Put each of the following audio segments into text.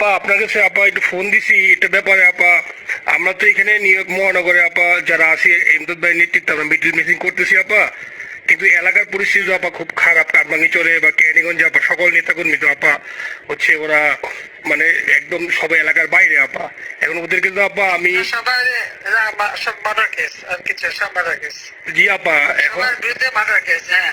আপা আপনার কাছে আপা একটু ফোন দিছি এটা ব্যাপারে আপা। আমরা তো এখানে ইয়র্ক মহানগরে আপা যারা আছি এমদাদ ভাই নেতৃত্বে আমরা মিটিং মিটিং করতেছি আপা। কিন্তু এলাকার পরিস্থিতি আপা খুব খারাপ কারমাঙ্গিচরে বা ক্যানিগঞ্জে আপা সকল নেতাকর্মী তো আপা হচ্ছে ওরা মানে একদম সবাই এলাকার বাইরে আপা। এখন ওদের কিন্তু আপা আমি জি আপা এখন বিরুদ্ধে মার্ডার কেস হ্যাঁ।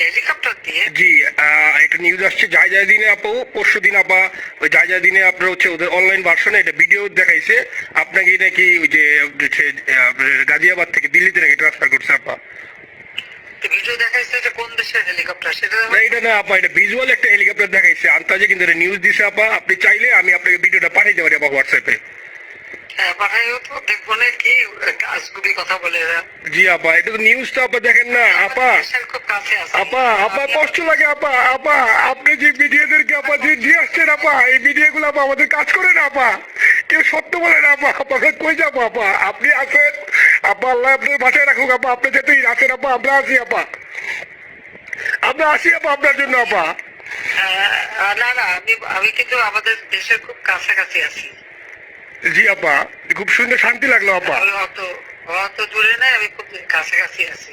হেলিকপ্টার দিয়ে? জি একটা নিউজ আসছে যায় যায় দিনে আপু পরশু দিন আপা ওই যায় যায় দিনে আপনার হচ্ছে ওদের অনলাইন ভার্সনে এটা ভিডিও দেখাইছে। আপনাকে নাকি ওই যে গাজিয়াবাদ থেকে দিল্লিতে নাকি ট্রান্সফার করছে আপা। ভিডিও দেখাইছে যে কোন দেশের হেলিকপ্টার? সেটা না এটা না আপা এটা ভিজুয়াল একটা হেলিকপ্টার দেখাইছে। আন্তাজে কিন্তু নিউজ দিছে আপা। আপনি চাইলে আমি আপনাকে ভিডিওটা পাঠিয়ে দেবো আপা হোয়াটসঅ্যাপে জি আপা এটা তো নিউজ আপা দেখেন না আপা। দেশের খুব কাছে আছে। আপা আপা কষ্ট লাগে আপা আপা আপনি যে ভিডিওদেরকে আপা যে দিয়ে আসছেন আপা এই ভিডিও আপা আমাদের কাজ করে না আপা। কেউ সত্য বলে না আপা আপনাকে কই যাব আপা? আপনি আছেন আপা আল্লাহ আপনার বাসায় রাখুক আপা আপনি যেতেই আছেন আপা আমরা আছি আপা। আমরা আসি আপা আপনার জন্য আপা। না না আমি আমি কিন্তু আমাদের দেশের খুব কাছাকাছি আছি। জি আপা খুব সুন্দর শান্তি লাগল আপা দূরে নাই আমি খুব কাছাকাছি আছি।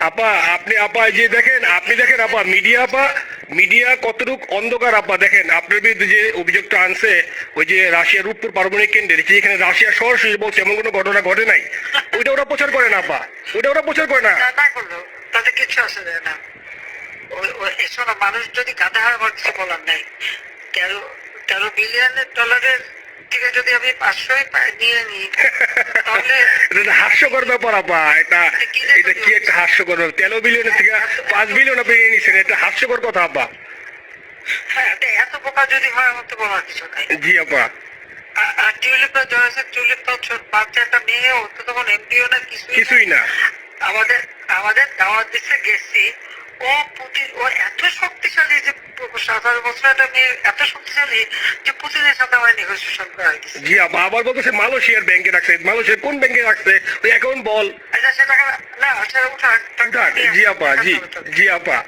আপা আপনি আপা যে দেখেন আপনি দেখেন আপা মিডিয়া আপা মিডিয়া কতটুক অন্ধকার আপা দেখেন আপনার বিরুদ্ধে যে অভিযোগটা আনছে ওই যে রাশিয়ার রূপপুর পারমাণবিক কেন্দ্রে যে এখানে রাশিয়া সরাসরি বলছে এমন কোনো ঘটনা ঘটে নাই? ওইটা ওরা প্রচার করে না আপা ওইটা ওরা প্রচার করে না। তাতে কিচ্ছু আসে না, মানুষ যদি গাধা হয় আমার কিছু বলার নাই তেরো তেরো বিলিয়নের ডলারের থেকে যদি আমি পাঁচশোই নিয়ে নিই। তাহলে এটা হাস্যকর ব্যাপার আপা। এটা এটা কি একটা হাস্যকর ব্যাপার? তেরো বিলিয়নের থেকে পাঁচ বিলিয়ন আপনি নিয়ে নিচ্ছেন এটা হাস্যকর কথা আপা। হ্যাঁ এত বোকা যদি হয় আমার তো বলার কিছু নাই জি আপা। আর- টিউলিপটা জয়েসের মেয়ে ও তো তখন এমপিও না কিছুই না। কিছুই না। আমাদের আমাদের দাওয়াত দিচ্ছে গেছি। ও ও এত শক্তিশালী যে সাতারো বছর একটা মেয়ে এত শক্তিশালী যে পুতিনের সাথে আমার নেগোসিয়েশন করা জি আবার বলতেছে মালয়েশিয়ার ব্যাংকে রাখছে। মালয়েশিয়ার কোন ব্যাংকে রাখছে? ওই অ্যাকাউন্ট বল। আচ্ছা সেটা না সেটা জি আপা জি জি আপা।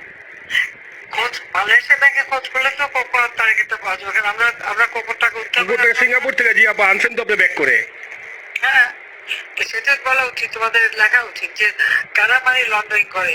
খোঁজ মালয়েশিয়া ব্যাংকে খোঁজ করলে তো কোপার তারিখটা পাওয়া যাবে। আমরা আমরা কোপরটাকে উত্তর সিঙ্গাপুর থেকে জি আপা আনছেন তো আপনি ব্যাক করে। হ্যাঁ সেটা বলা উচিত তোমাদের লেখা উচিত যে কারা মানে লন্ডারিং করে?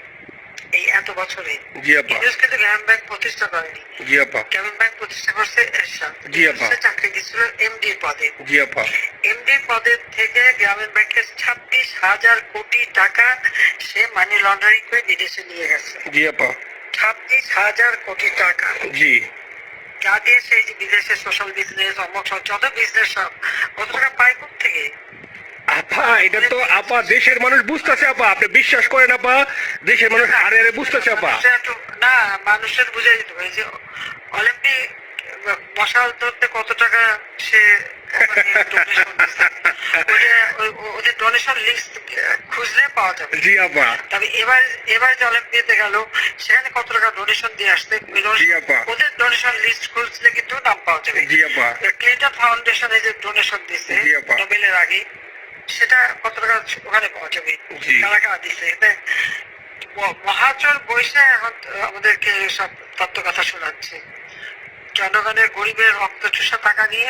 এই এত বছরে। জি আপা। কিন্তু গ্রামীণ ব্যাংক প্রতিষ্ঠা করেনি। জি আপা। গ্রামীণ ব্যাংক প্রতিষ্ঠা করছে এরশাদ। জি, আপা। চাকরি দিচ্ছিল এমডি পদে। জি আপা। এমডি পদের থেকে গ্রামীণ ব্যাংকের ছাব্বিশ হাজার কোটি টাকা সে মানি লন্ডারিং করে বিদেশে নিয়ে গেছে। জি আপা। ছাব্বিশ হাজার কোটি টাকা। জি। যা দিয়ে সেই যে বিদেশে সোশ্যাল বিজনেস অমক যত বিজনেস সব কত টাকা পায় কোথ থেকে আপা এটা তো আপা দেশের মানুষ বুঝতেছে আপা। আপনি বিশ্বাস করেন আপা? দেশের মানুষ হারে হারে বুঝতেছে আপা। না মানুষের বুঝে দিতে হবে। যে অলিম্পিক মশাল ধরতে কত টাকা সে ডোনেশন ওদের ডোনেশন লিস্ট খুঁজলে পাওয়া যাবে। জি আপা। তবে এবার এবার যে অলিম্পিয়াতে গেল সেখানে কত টাকা ডোনেশন দিয়ে আসতে জি আপা। ওদের ডোনেশন লিস্ট খুঁজলে কিন্তু নাম পাওয়া যাবে। জি আপা। ক্লিন্টন ফাউন্ডেশনে যে ডোনেশন জি নোবেলের আগে সেটা কত টাকা ওখানে পাওয়া যাবে? দিচ্ছে কারা কারা ম- মহাচর বৈশা এখন আমাদেরকে সব তত্ত্ব কথা শোনাচ্ছে জনগণের গরিবের রক্ত চুষা টাকা নিয়ে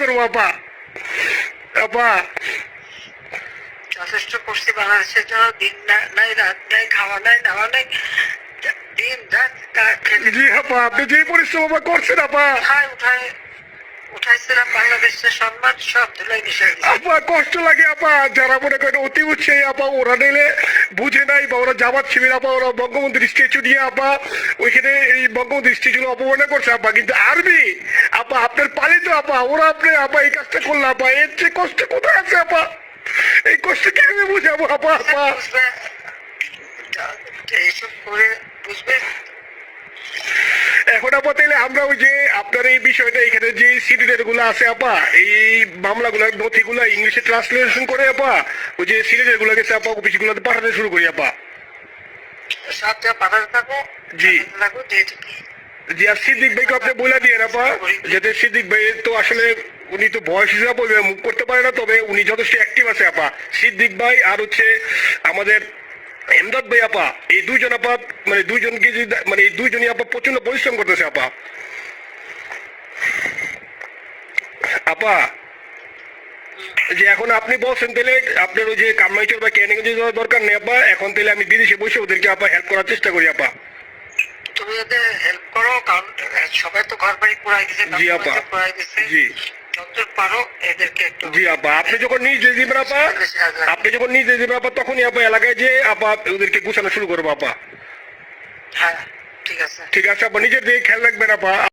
করব আপা। আপা। যথেষ্ট করছি বাংলাদেশের জন্য দিন নাই রাত নাই খাওয়া নাই দাওয়া নাই দিন রাত জি আপা আপনি যে পরিশ্রম আপা করছেন আপা। উঠায় উঠায় উঠাইছিলাম বাংলাদেশের সম্মান সব ধুলাই মিশাই আপা কষ্ট লাগে আপা। যারা মনে করেন অতি উৎসাহী আপা ওরা নিলে বুঝে নাই বা ওরা জামাত শিবির আপা ওরা বঙ্গবন্ধুর স্ট্যাচু দিয়ে আপা ওইখানে এই বঙ্গবন্ধুর স্ট্যাচু অপমানে করছে আপা। কিন্তু আরবি আপা আপনার পালিত আপা ওরা আপনি আপা এই কাজটা করল আপা এর চেয়ে কষ্ট কোথায় আছে আপা? এই কষ্ট কীভাবে বুঝাবো আপা আপা? এইসব করে বুঝবে এখন আপা তাহলে আমরা ওই যে আপনার এই বিষয়টা এখানে যে সিডিডেরগুলো আছে আপা এই মামলাগুলো নথিগুলো ইংলিশে ট্রান্সলেশন করে আপা ওই যে সিডিডেরগুলো গেছে আপা অফিস গুলোতে পাঠাতে শুরু করি আপা। সাথে পাঠাতে থাকো জি। পাঠাতে থাকো যেহেতু কি ভাইকে আপনি বলে দিয়ে ভাই তো আসলে উনি তো বয়স হিসাবে মুখ করতে পারে না, তবে উনি যথেষ্ট আছে, আপা। ভাই আর হচ্ছে আমাদের মানে মানে পরিশ্রম করতেছে, আপা। আপা, যে এখন আপনি বলছেন, তাহলে আপনার ওই যে কামাইচর বা ক্যানিং দরকার নেই, আপা, এখন তাহলে আমি বিদেশে বসে ওদেরকে, আপা হেল্প করার চেষ্টা করি, আপা। তুমি এদের হেল্প করো কারণ সবাই তো ঘর বাড়ি পুরাই দিছে জি আপা। পুরাই দিছে। জি। আপা আপনি যখন নিজে দিবেন আপা আপনি যখন নিজে দিবেন আপা তখনই আপা এলাকায় যে আপা ওদেরকে গুছানো শুরু করব আপা। হ্যাঁ ঠিক আছে। ঠিক আছে আপা নিজের দিকে খেয়াল রাখবেন আপা।